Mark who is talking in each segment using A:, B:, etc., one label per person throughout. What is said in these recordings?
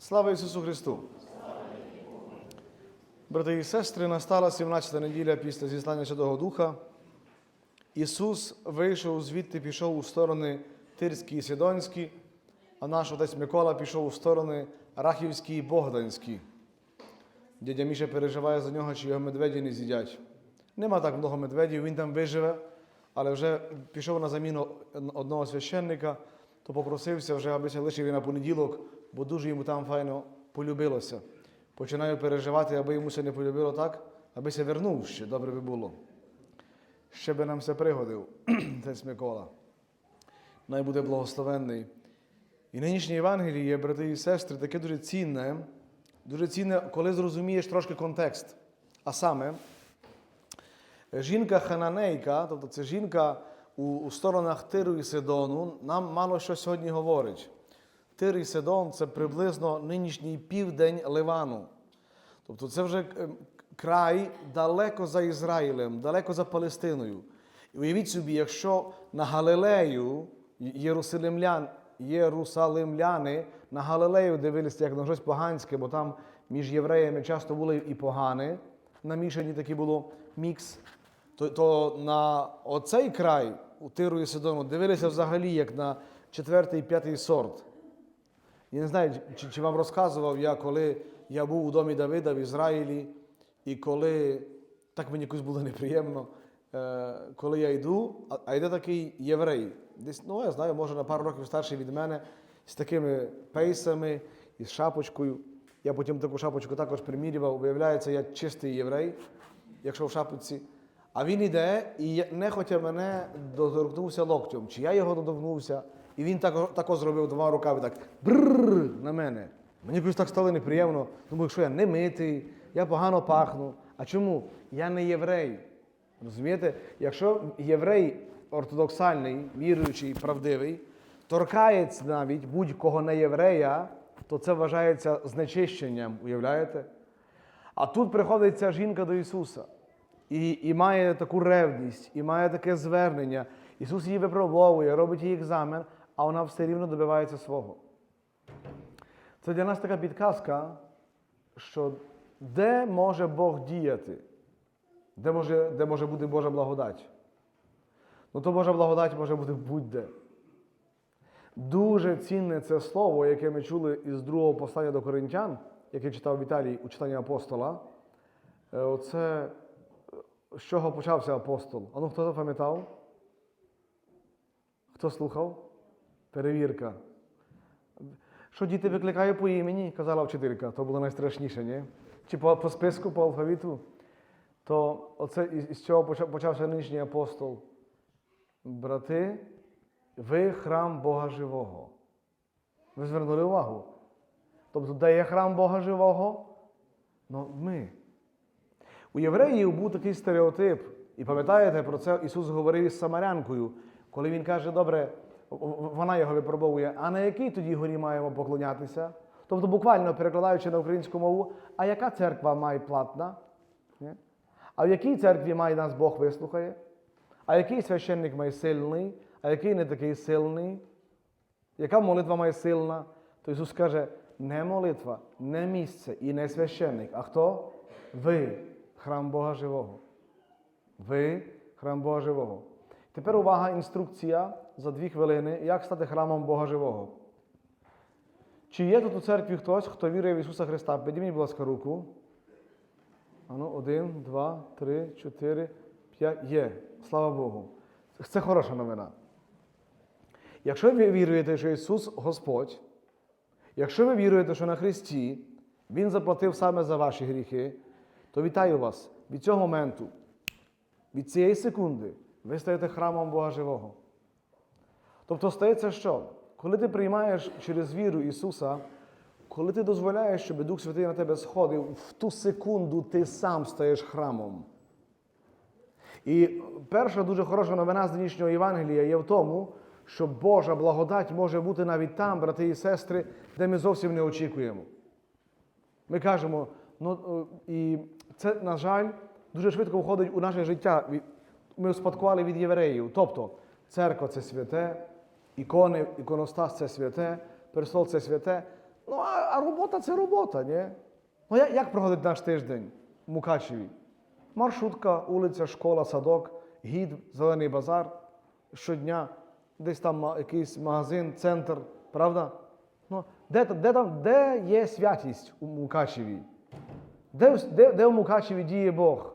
A: Слава Ісусу Христу! Брати і сестри, настала 17 неділя після зіслання Святого Духа. Ісус вийшов звідти, пішов у сторони Тирські і Сидонські, а наш отець Микола пішов у сторони Рахівські і Богданські. Дядя Міша переживає за нього, чи його медведі не з'їдять. Нема так много медведів, він там виживе, але вже пішов на заміну одного священника, то попросився вже, аби се лишив і на понеділок, бо дуже йому там файно полюбилося. Починаю переживати, аби йому це не полюбило так, аби се вернув ще, добре би було. Ще би нам все пригодив, отець Микола. Най буде благословенний. І нинішнє Євангеліє, брати і сестри, таке дуже цінне, дуже цінне, коли зрозумієш трошки контекст. А саме, жінка Хананейка, тобто це жінка у, у сторонах Тиру і Сидону, нам мало що сьогодні говорить. Тир і Сидон це приблизно нинішній південь Ливану. Тобто це вже е, край далеко за Ізраїлем, далеко за Палестиною. І уявіть собі, якщо на Галилею єрусалимлян, єрусалимляни на Галилею дивилися як на щось поганське, бо там між євреями часто були і погани, намішані такий було мікс, то, то на оцей край у Тиру і Сидону дивилися взагалі як на четвертий, п'ятий сорт. Я не знаю, чи, чи вам розказував я, коли я був у домі Давида в Ізраїлі, і коли так мені якось було неприємно, е, коли я йду, а, йде такий єврей, десь, ну я знаю, може на пару років старший від мене, з такими пейсами і з шапочкою. Я потім таку шапочку також примірював, виявляється, я чистий єврей, якщо в шапочці. А він іде і нехотя мене доторкнувся локтем, чи я його доторкнувся, і він так, тако зробив двома руками, так брррр на мене. Мені якось так стало неприємно. Думаю, що я не митий, я погано пахну. А чому? Я не єврей. Розумієте? Якщо єврей ортодоксальний, віруючий, правдивий, торкається навіть будь-кого не єврея, то це вважається знечищенням, уявляєте? А тут приходить ця жінка до Ісуса і, і має таку ревність, і має таке звернення. Ісус її випробовує, робить їй екзамен, а вона все рівно добивається свого. Це для нас така підказка, що де може Бог діяти, де може, де може бути Божа благодать. Ну, то Божа благодать може бути будь-де. Дуже цінне це слово, яке ми чули із другого послання до Коринтян, яке читав Віталій у читанні апостола. Е, Оце з чого почався апостол? А ну хто запам'ятав? Хто слухав? Перевірка. Що діти викликає по імені, казала вчителька, то було найстрашніше, ні? Чи по, по списку, по алфавіту, то оце із, цього почав- почався нинішній апостол. Брати, ви храм Бога живого. Ви звернули увагу. Тобто, де є храм Бога живого? Ну, ми. У євреїв був такий стереотип. І пам'ятаєте, про це Ісус говорив із Самарянкою, коли Він каже, добре, вона його випробовує, а на якій тоді горі маємо поклонятися? Тобто, буквально перекладаючи на українську мову, а яка церква має платна? А в якій церкві має нас Бог вислухає? А який священник має сильний, а який не такий сильний? Яка молитва має сильна? То Ісус каже, не молитва, не місце і не священник. А хто? Ви, храм Бога живого. Ви храм Бога живого. Тепер увага, інструкція за дві хвилини, як стати храмом Бога живого. Чи є тут у церкві хтось, хто вірує в Ісуса Христа? Підніміть, будь ласка, руку. Ану, один, два, три, чотири, п'ять. Є. Слава Богу. Це хороша новина. Якщо ви віруєте, що Ісус Господь, якщо ви віруєте, що на Христі Він заплатив саме за ваші гріхи, то вітаю вас від цього моменту, від цієї секунди, ви стаєте храмом Бога Живого. Тобто стається що? Коли ти приймаєш через віру Ісуса, коли ти дозволяєш, щоб Дух Святий на тебе сходив, в ту секунду ти сам стаєш храмом. І перша дуже хороша новина з нинішнього Євангелія є в тому, що Божа благодать може бути навіть там, брати і сестри, де ми зовсім не очікуємо. Ми кажемо, ну е, і це, на жаль, дуже швидко входить у наше життя. Ми успадкували від євреїв. Тобто, церква це святе, ікони, іконостас це святе, престол це святе. Ну, а, а робота це робота, ні? Ну, як, як проходить наш тиждень в Мукачеві? Маршрутка, вулиця, школа, садок, гід, зелений базар щодня, десь там якийсь магазин, центр, правда? Ну, де, де, там, де є святість у Мукачеві? Де, де, де в Мукачеві діє Бог?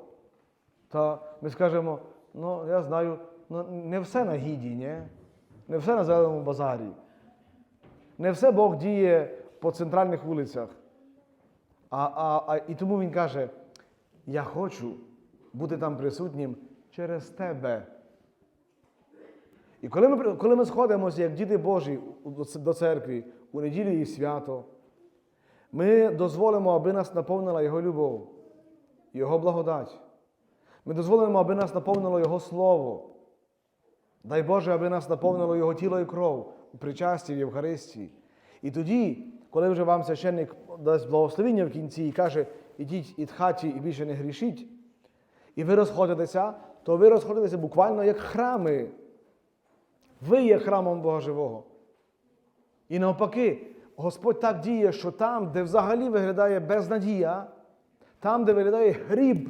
A: Та ми скажемо, ну я знаю, ну, не все на гіді, ні? Не все на зеленому базарі. Не все Бог діє по центральних вулицях. А, а, а, і тому Він каже: я хочу бути там присутнім через тебе. І коли ми, коли ми сходимося, як діти Божі до церкви у неділю і свято, ми дозволимо, аби нас наповнила Його любов, Його благодать. Ми дозволимо, аби нас наповнило Його Слово. Дай Боже, аби нас наповнило Його тіло і кров у причасті в Євхаристії. І тоді, коли вже вам священник дасть благословіння в кінці і каже, ідіть ід хаті і більше не грішіть, і ви розходитеся, то ви розходитеся буквально як храми. Ви є храмом Бога Живого. І навпаки, Господь так діє, що там, де взагалі виглядає безнадія, там, де виглядає гріб,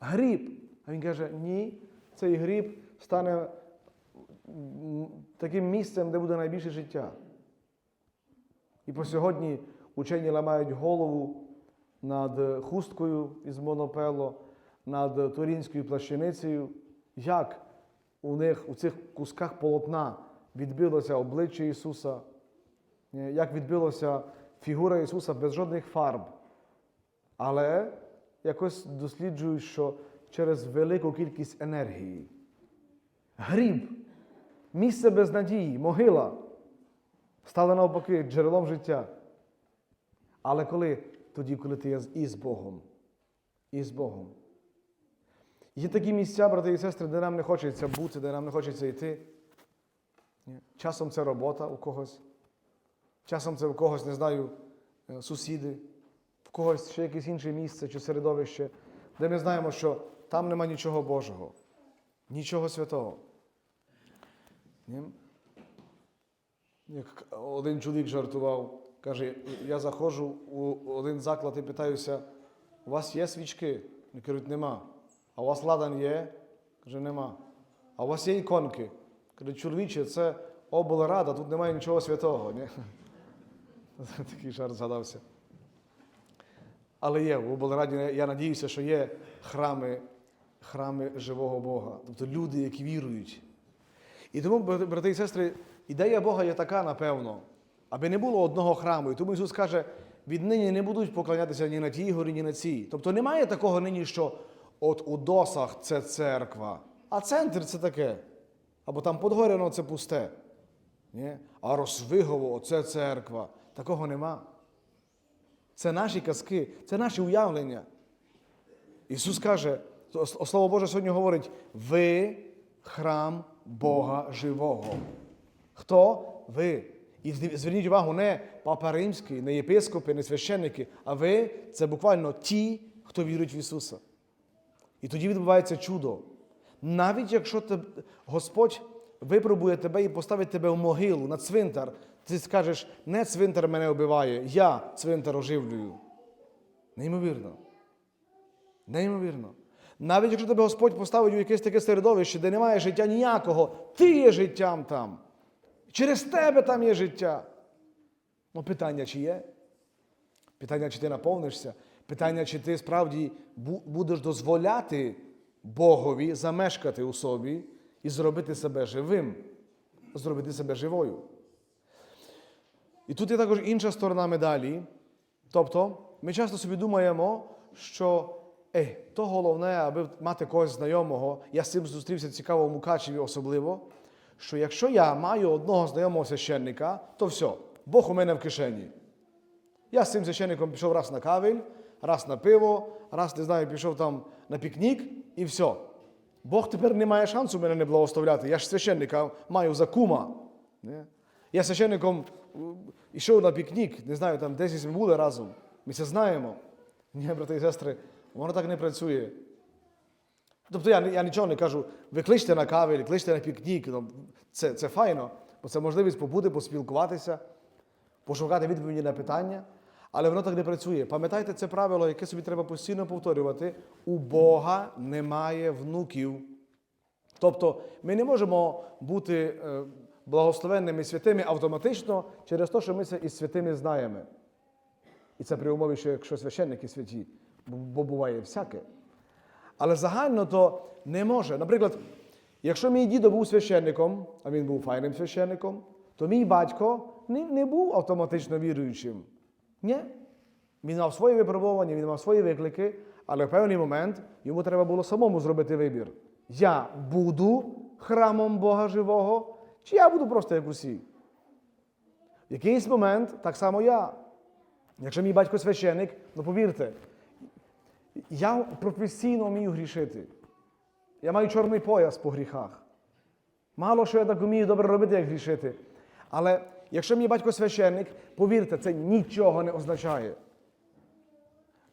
A: гріб. А він каже, ні, цей гріб стане таким місцем, де буде найбільше життя. І по сьогодні учені ламають голову над хусткою із монопело, над турінською плащаницею. Як у них у цих кусках полотна відбилося обличчя Ісуса, е, як відбилося фігура Ісуса без жодних фарб. Але якось досліджують, що через велику кількість енергії. Гріб, місце без надії, могила стали навпаки джерелом життя. Але коли? Тоді, коли ти є з- із Богом. Із Богом. Є такі місця, брати і сестри, де нам не хочеться бути, де нам не хочеться йти. Часом це робота у когось. Часом це у когось, не знаю, е, сусіди, в когось ще якесь інше місце чи середовище, де ми знаємо, що там нема нічого Божого, нічого святого. Як один чоловік жартував, каже, я заходжу у один заклад і питаюся, у вас є свічки? Вони кажуть, нема. А у вас ладан є? Каже, нема. А у вас є іконки? Каже, чоловіче, це облрада, тут немає нічого святого. Ні? Такий жарт згадався. Але є, в облраді, я надіюся, що є храми, храми живого Бога, тобто люди, які вірують. І тому, брати і сестри, ідея Бога є така, напевно, аби не було одного храму. І тому Ісус каже, віднині не будуть поклонятися ні на тій горі, ні на цій. Тобто немає такого нині, що от у досах це церква, а центр це таке. Або там Подгоряно це пусте. Ні? А Росвигово це церква. Такого нема. Це наші казки, це наші уявлення. Ісус каже, Слово Боже сьогодні говорить: ви храм Бога живого. Хто? Ви. І зверніть увагу, не папа римський, не єпископи, не священники, а ви це буквально ті, хто вірують в Ісуса. І тоді відбувається чудо. Навіть якщо те- Господь випробує тебе і поставить тебе в могилу на цвинтар, ти скажеш, не цвинтар мене вбиває, я цвинтар оживлюю. Неймовірно. Неймовірно. Навіть якщо тебе Господь поставить у якесь таке середовище, де немає життя ніякого, ти є життям там. Через тебе там є життя. Ну, питання, чи є? Питання, чи ти наповнишся? Питання, чи ти справді будеш дозволяти Богові замешкати у собі і зробити себе живим, зробити себе живою. І тут є також інша сторона медалі. Тобто, ми часто собі думаємо, що е, то головне, аби мати когось знайомого, я з цим зустрівся цікаво в Мукачеві особливо, що якщо я маю одного знайомого священника, то все, Бог у мене в кишені. Я з цим священником пішов раз на кавель, раз на пиво, раз, не знаю, пішов там на пікнік і все. Бог тепер не має шансу мене не благословляти. Я ж священника маю за кума. Я священником йшов на пікнік, не знаю, там десь ми були разом. Ми це знаємо. Ні, брати і сестри, воно так не працює. Тобто я, я нічого не кажу, ви кличте на кавель, кличте на пікнік. Ну, це, це файно, бо це можливість побути, поспілкуватися, пошукати відповіді на питання, але воно так не працює. Пам'ятайте це правило, яке собі треба постійно повторювати: у Бога немає внуків. Тобто ми не можемо бути е, благословенними святими автоматично через те, що ми це із святими знаємо. І це при умові, що якщо священники святі, бо- буває всяке. Але загально то не може. Наприклад, якщо мій дідо був священником, а він був файним священником, то мій батько не, не був автоматично віруючим. Ні. Він мав свої випробування, він мав свої виклики, але в певний момент йому треба було самому зробити вибір. Я буду храмом Бога живого, чи я буду просто як усі. В якийсь момент так само я. Якщо мій батько священик, ну повірте, я професійно вмію грішити. Я маю чорний пояс по гріхах. Мало що я так вмію добре робити, як грішити. Але якщо мій батько священник, повірте, це нічого не означає.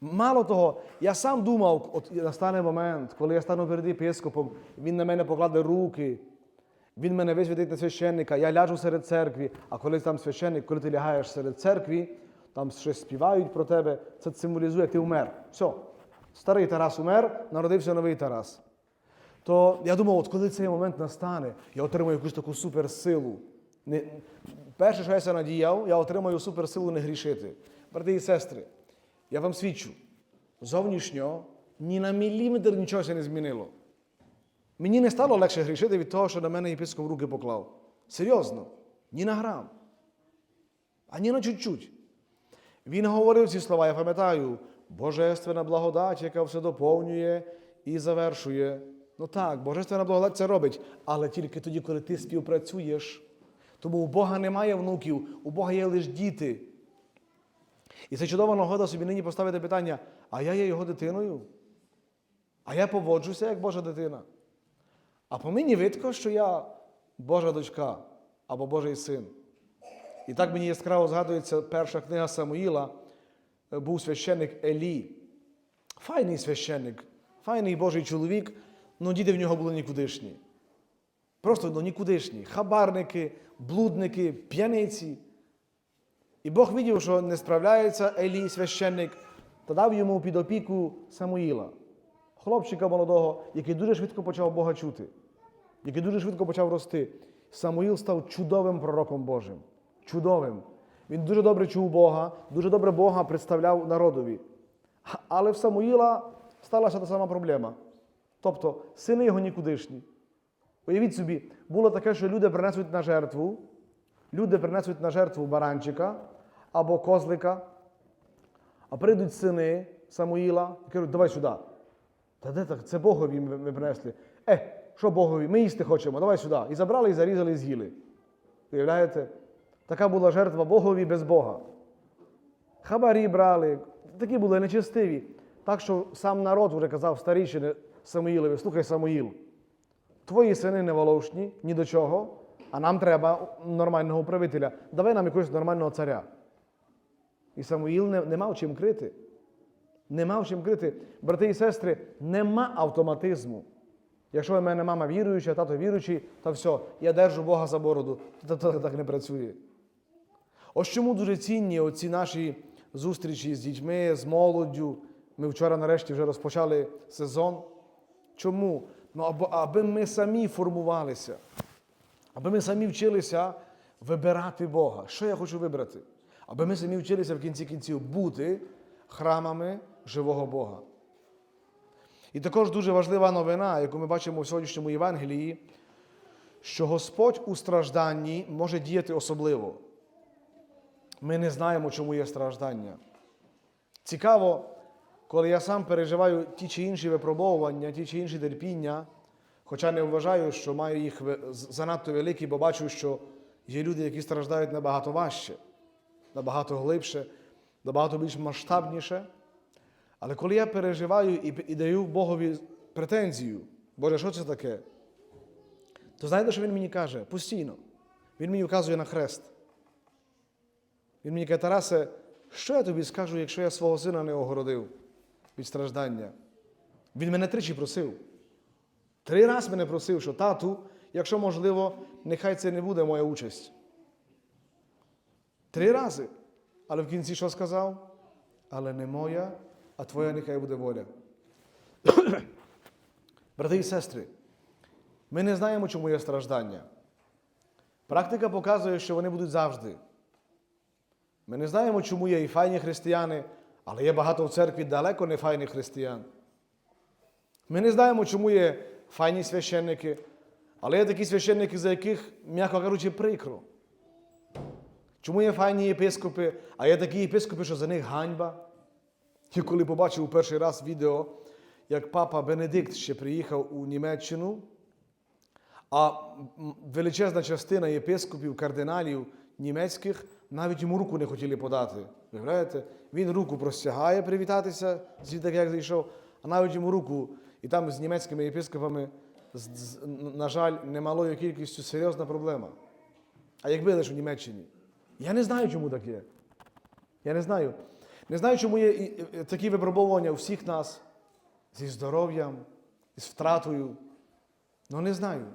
A: Мало того, я сам думав, от настане момент, коли я стану перед єпископом, він на мене покладе руки, він мене висвятить на священника, я ляжу серед церкви, а коли там священник, коли ти лягаєш серед церкви, там щось співають про тебе, це символізує, ти умер. Все. Старий Тарас умер, народився новий Тарас. То я думав, от коли цей момент настане, я отримаю якусь таку суперсилу. Не, перше, що я себе надіяв, я отримаю суперсилу не грішити. Брати і сестри, я вам свідчу, зовнішньо ні на міліметр нічого не змінило. Мені не стало легше грішити від того, що на мене єпископ руки поклав. Серйозно, ні на грам. Ані на чуть-чуть. Він говорив ці слова, я пам'ятаю, Божественна благодать, яка все доповнює і завершує. Ну так, Божественна благодать це робить, але тільки тоді, коли ти співпрацюєш. Тому у Бога немає внуків, у Бога є лише діти. І це чудова нагода собі нині поставити питання: а я є його дитиною? А я поводжуся як Божа дитина. А по мені видко, що я Божа дочка або Божий син. І так мені яскраво згадується перша книга Самуїла, був священник Елі. Файний священник, файний Божий чоловік, але діти в нього були нікудишні. Просто ну, нікудишні. Хабарники, блудники, п'яниці. І Бог видів, що не справляється Елій, священник, та дав йому під опіку Самуїла, хлопчика молодого, який дуже швидко почав Бога чути, який дуже швидко почав рости. Самуїл став чудовим пророком Божим. Чудовим. Він дуже добре чув Бога, дуже добре Бога представляв народові. Але в Самуїла сталася та сама проблема. Тобто сини його нікудишні. Уявіть собі, було таке, що люди принесуть на жертву, люди принесуть на жертву баранчика або козлика, а прийдуть сини Самуїла і кажуть, давай сюди. Та де так? Це Богові ми принесли. Е, що Богові? Ми їсти хочемо, давай сюди. І забрали, і зарізали, і з'їли. Уявляєте? Така була жертва Богові без Бога. Хабарі брали, такі були нечестиві. Так що сам народ вже казав старішини Самуїлові, слухай Самуїл, твої сини не волошні, ні до чого, а нам треба нормального правителя. Давай нам якогось нормального царя. І Самуїл не, не мав чим крити. Не мав чим крити. Брати і сестри, нема автоматизму. Якщо в мене мама віруюча, тато віруючий, то все, я держу Бога за бороду. То так не працює. Ось чому дуже цінні оці наші зустрічі з дітьми, з молоддю. Ми вчора нарешті вже розпочали сезон. Чому? Ну, аби ми самі формувалися, аби ми самі вчилися вибирати Бога. Що я хочу вибрати? Аби ми самі вчилися в кінці кінців бути храмами живого Бога. І також дуже важлива новина, яку ми бачимо в сьогоднішньому Євангелії, що Господь у стражданні може діяти особливо. Ми не знаємо, чому є страждання. Цікаво, коли я сам переживаю ті чи інші випробовування, ті чи інші терпіння, хоча не вважаю, що маю їх занадто великі, бо бачу, що є люди, які страждають набагато важче, набагато глибше, набагато більш масштабніше. Але коли я переживаю і, і даю Богові претензію, Боже, що це таке? То знаєте, що він мені каже? Постійно. Він мені вказує на хрест. Він мені каже, Тарасе, що я тобі скажу, якщо я свого сина не огородив від страждання? Він мене тричі просив. Три рази мене просив, що тату, якщо можливо, нехай це не буде моя участь. Три рази. Але в кінці що сказав? Але не моя, а твоя нехай буде воля. Брати і сестри, ми не знаємо, чому є страждання. Практика показує, що вони будуть завжди. Ми не знаємо, чому є і файні християни, але є багато в церкві далеко не файних християн. Ми не знаємо, чому є файні священники, але є такі священники, за яких, м'яко кажучи, прикро. Чому є файні єпископи, а є такі єпископи, що за них ганьба. Я коли побачив у перший раз відео, як папа Бенедикт ще приїхав у Німеччину, а величезна частина єпископів, кардиналів німецьких навіть йому руку не хотіли подати. Виявляєте? Він руку простягає привітатися, звідти як зайшов, а навіть йому руку, і там з німецькими єпископами, на жаль, немалою кількістю серйозна проблема. А якби лише в Німеччині? Я не знаю, чому таке. Я не знаю. Не знаю, чому є такі випробування у всіх нас зі здоров'ям, з втратою. Ну, не знаю.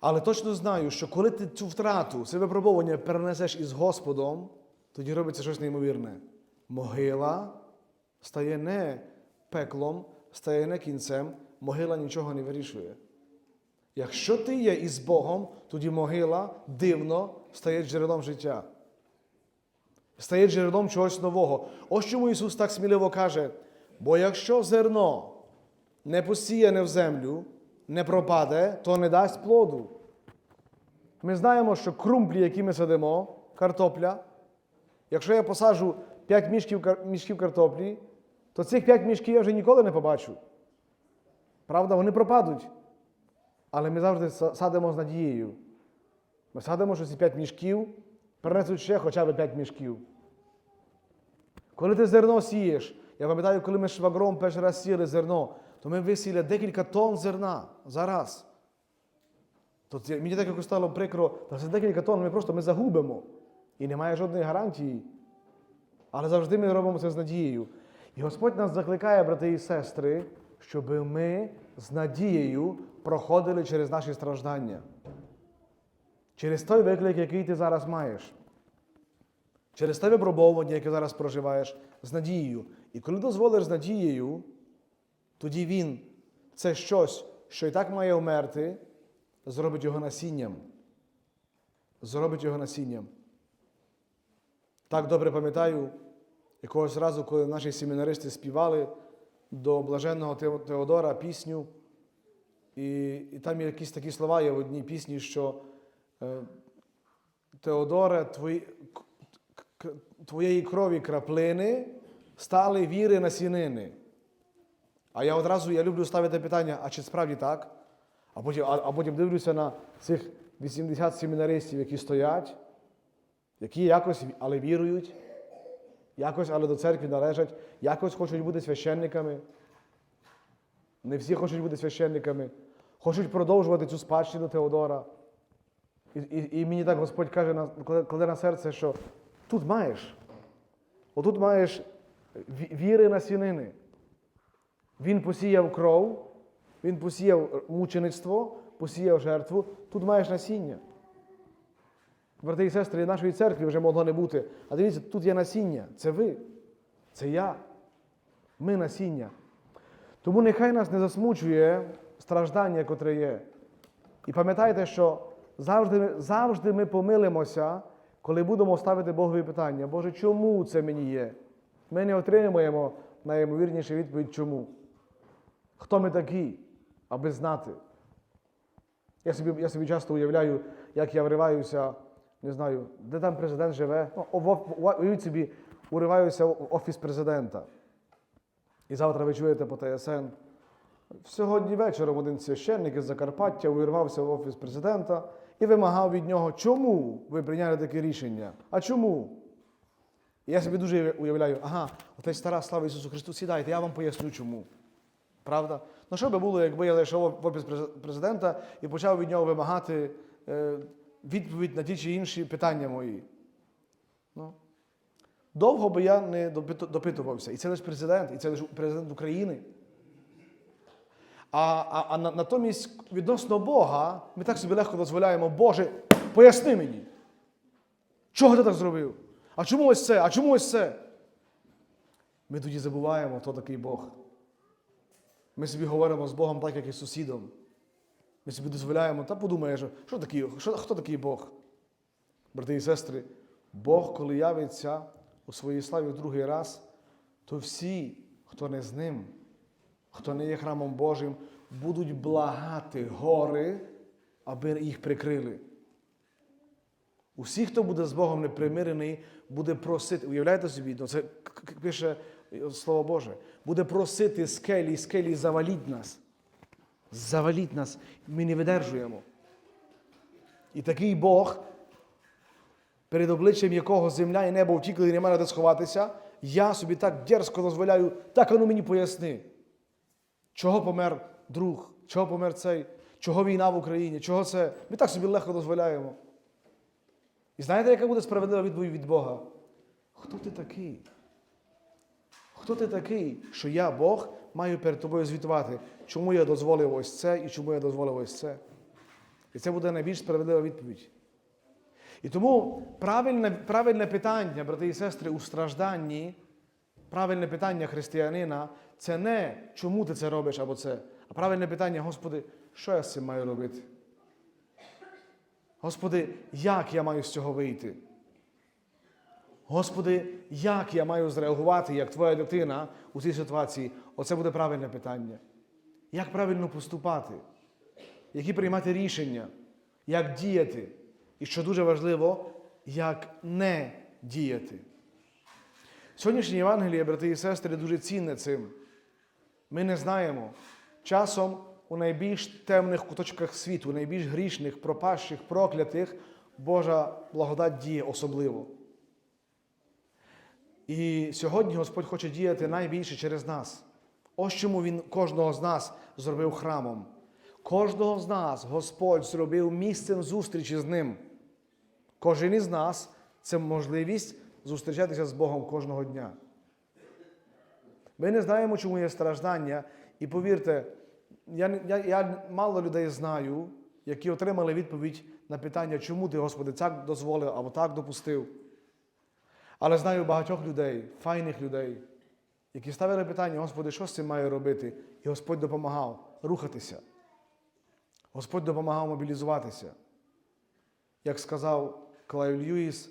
A: Але точно знаю, що коли ти цю втрату, це випробування перенесеш із Господом, тоді робиться щось неймовірне. Могила стає не пеклом, стає не кінцем, могила нічого не вирішує. Якщо ти є із Богом, тоді могила дивно стає джерелом життя. Стає джерелом чогось нового. Ось чому Ісус так сміливо каже: бо якщо зерно не посіяне в землю, не пропаде, то не дасть плоду. Ми знаємо, що крумплі, які ми садимо, картопля, якщо я посаджу 5 мішків, мішків картоплі, то цих 5 мішків я вже ніколи не побачу. Правда, вони пропадуть. Але ми завжди садимо з надією. Ми садимо, що ці 5 мішків принесуть ще хоча б 5 мішків. Коли ти зерно сієш, я пам'ятаю, коли ми швагром перший раз сіяли зерно, то ми висіяли декілька тонн зерна за раз. То це, мені так якось стало прикро, та це декілька тонн ми просто ми загубимо. І немає жодної гарантії. Але завжди ми робимо це з надією. І Господь нас закликає, брати і сестри, щоб ми з надією проходили через наші страждання. Через той виклик, який ти зараз маєш. Через те випробовування, яке зараз проживаєш, з надією. І коли дозволиш з надією, тоді Він це щось, що і так має вмерти, зробить його насінням. Зробить його насінням. Так добре пам'ятаю, якогось разу, коли наші семінаристи співали до блаженного Теодора пісню, і, і там якісь такі слова є в одній пісні, що е, Теодоре, твої, твоєї крові краплини стали віри насінини. А я одразу я люблю ставити питання, а чи справді так? А потім, а, а потім дивлюся на цих 80 семінаристів, які стоять, які якось, але вірують, якось, але до церкви належать, якось хочуть бути священниками. Не всі хочуть бути священниками, хочуть продовжувати цю спадщину Теодора. І, і, і мені так Господь каже, на- кладе, на серце, що тут маєш. Отут маєш віри на сінини. Він посіяв кров, він посіяв мучеництво, посіяв жертву, тут маєш насіння. Брати і сестри, нашої церкви вже могло не бути. А дивіться, тут є насіння. Це ви, це я. Ми насіння. Тому нехай нас не засмучує страждання, котре є. І пам'ятайте, що завжди, завжди ми помилимося, коли будемо ставити Богові питання. Боже, чому це мені є? Ми не отримуємо найімовірнішу відповідь чому. Хто ми такі, аби знати? Я собі, я собі часто уявляю, як я вриваюся, не знаю, де там президент живе. Ну, уявіть собі, уриваюся в офіс президента. І завтра ви чуєте по ТСН. Сьогодні вечором один священник із Закарпаття увірвався в офіс президента і вимагав від нього, чому ви прийняли таке рішення? А чому? І я собі дуже уявляю, ага, отець стара слава Ісусу Христу, сідайте, я вам поясню чому. Правда? Ну що би було, якби я зайшов в офіс президента і почав від нього вимагати е, відповідь на ті чи інші питання мої? Ну, довго би я не допитувався. І це лише президент, і це лише президент України. А, а, а на- натомість відносно Бога ми так собі легко дозволяємо, Боже, поясни мені. Чого ти так зробив? А чому ось це? А чому ось це? Ми тоді забуваємо, хто такий Бог. Ми собі говоримо з Богом так, як і з сусідом. Ми собі дозволяємо, та подумаєш, що такий, що, хто такий Бог? Брати і сестри, Бог, коли явиться у своїй славі в другий раз, то всі, хто не з ним, хто не є храмом Божим, будуть благати гори, аби їх прикрили. Усі, хто буде з Богом непримирений, буде просити, уявляєте собі, ну, це пише Слово Боже, буде просити скелі, скелі, заваліть нас. Заваліть нас, ми не видержуємо. І такий Бог, перед обличчям якого земля і небо втікли і немає де сховатися, я собі так дерзко дозволяю, так ану мені поясни. Чого помер друг? Чого помер цей? Чого війна в Україні? Чого це? Ми так собі легко дозволяємо. І знаєте, яка буде справедлива відповідь від Бога? Хто ти такий? Хто ти такий, що я, Бог, маю перед тобою звітувати, чому я дозволив ось це і чому я дозволив ось це? І це буде найбільш справедлива відповідь. І тому правильне, правильне питання, брати і сестри, у стражданні, правильне питання християнина це не чому ти це робиш або це, а правильне питання, Господи, що я з цим маю робити? Господи, як я маю з цього вийти? Господи, як я маю зреагувати, як Твоя дитина у цій ситуації? Оце буде правильне питання. Як правильно поступати? Які приймати рішення? Як діяти? І що дуже важливо, як не діяти. Сьогоднішнє Євангеліє, брати і сестри, дуже цінне цим. Ми не знаємо. Часом у найбільш темних куточках світу, найбільш грішних, пропащих, проклятих, Божа благодать діє особливо. І сьогодні Господь хоче діяти найбільше через нас. Ось чому Він кожного з нас зробив храмом. Кожного з нас Господь зробив місцем зустрічі з Ним. Кожен із нас це можливість зустрічатися з Богом кожного дня. Ми не знаємо, чому є страждання, і повірте, я, я, я мало людей знаю, які отримали відповідь на питання, чому ти, Господи, так дозволив або так допустив. Але знаю багатьох людей, файних людей, які ставили питання, Господи, що з цим маю робити? І Господь допомагав рухатися. Господь допомагав мобілізуватися. Як сказав Клайв Льюіс,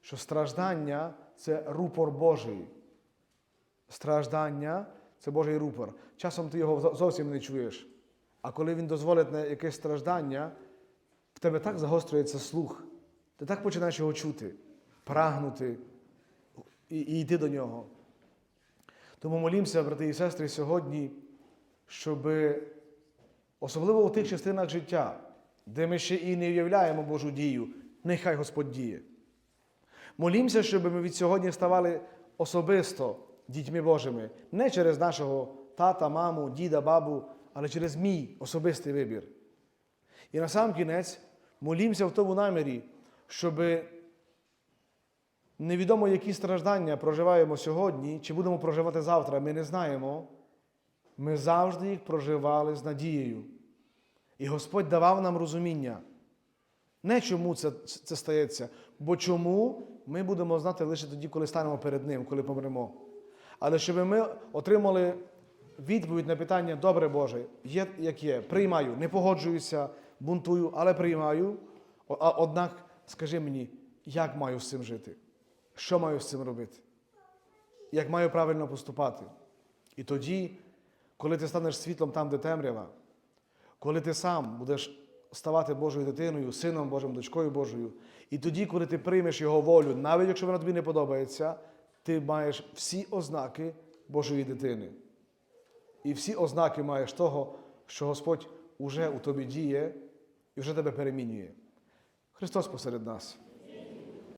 A: що страждання це рупор Божий. Страждання це Божий рупор. Часом ти його зовсім не чуєш. А коли він дозволить на якесь страждання, в тебе так загострюється слух. Ти так починаєш його чути, прагнути і, і йти до нього. Тому молімося, брати і сестри, сьогодні, щоб особливо у тих частинах життя, де ми ще і не уявляємо Божу дію, нехай Господь діє. Молімося, щоб ми від сьогодні ставали особисто дітьми Божими, не через нашого тата, маму, діда, бабу, але через мій особистий вибір. І на сам кінець молімося в тому намірі, щоб невідомо, які страждання проживаємо сьогодні, чи будемо проживати завтра, ми не знаємо. Ми завжди їх проживали з надією. І Господь давав нам розуміння. Не чому це, це стається, бо чому ми будемо знати лише тоді, коли станемо перед Ним, коли помремо. Але щоб ми отримали відповідь на питання Добре Боже, є як є, приймаю, не погоджуюся, бунтую, але приймаю. Однак скажи мені, як маю з цим жити? Що маю з цим робити? Як маю правильно поступати? І тоді, коли ти станеш світлом там, де темрява, коли ти сам будеш ставати Божою дитиною, сином Божим, дочкою Божою, і тоді, коли ти приймеш Його волю, навіть якщо вона тобі не подобається, ти маєш всі ознаки Божої дитини. І всі ознаки маєш того, що Господь уже у тобі діє і вже тебе перемінює. Христос посеред нас.